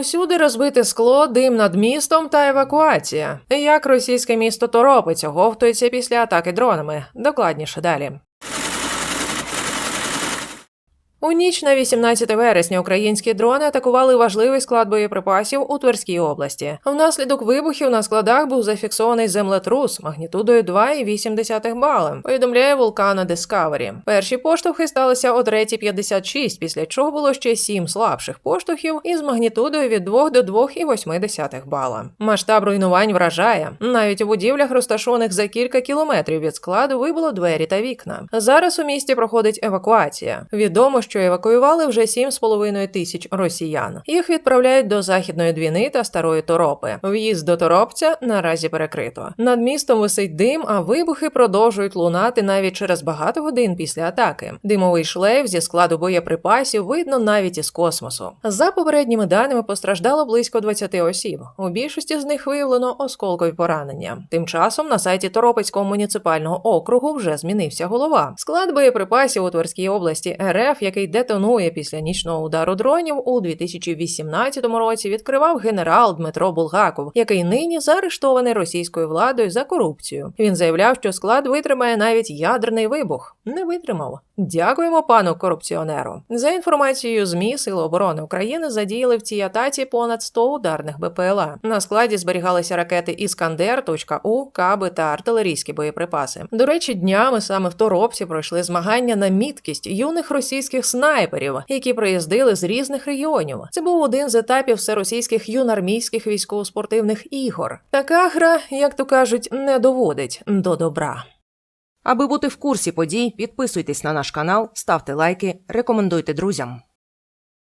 Усюди розбите скло, дим над містом та евакуація. Як російське місто торопиться, говтується після атаки дронами. Докладніше далі. У ніч на 18 вересня українські дрони атакували важливий склад боєприпасів у Тверській області. Внаслідок вибухів на складах був зафіксований землетрус магнітудою 2,8 бали. Повідомляє вулкана Discovery. Перші поштовхи сталися о 3.56, після чого було ще сім слабших поштовхів із магнітудою від 2 до 2,8 бала. Масштаб руйнувань вражає. Навіть у будівлях, розташованих за кілька кілометрів від складу, вибило двері та вікна. Зараз у місті проходить евакуація. Відомо, що евакуювали вже 7,5 тисяч росіян. Їх відправляють до західної двіни та старої торопи. В'їзд до торопця наразі перекрито. Над містом висить дим, а вибухи продовжують лунати навіть через багато годин після атаки. Димовий шлейф зі складу боєприпасів видно навіть із космосу. За попередніми даними постраждало близько 20 осіб. У більшості з них виявлено осколкові поранення. Тим часом на сайті Торопецького муніципального округу вже змінився голова. Склад боєприпасів у Тверській області РФ, який детонує після нічного удару дронів у 2018 році, відкривав генерал Дмитро Булгаков, який нині заарештований російською владою за корупцію. Він заявляв, що склад витримає навіть ядерний вибух. Не витримав. Дякуємо пану корупціонеру. За інформацією ЗМІ Сили оборони України задіяли в цій атаці понад 100 ударних БПЛА. На складі зберігалися ракети Іскандер.У, каби та артилерійські боєприпаси. До речі, днями саме в Торопці пройшли змагання на міткість юних російських снайперів, які приїздили з різних регіонів. Це був один з етапів всеросійських юнармійських військово-спортивних ігор. Така гра, як то кажуть, не доводить до добра. Аби бути в курсі подій, підписуйтесь на наш канал, ставте лайки, рекомендуйте друзям.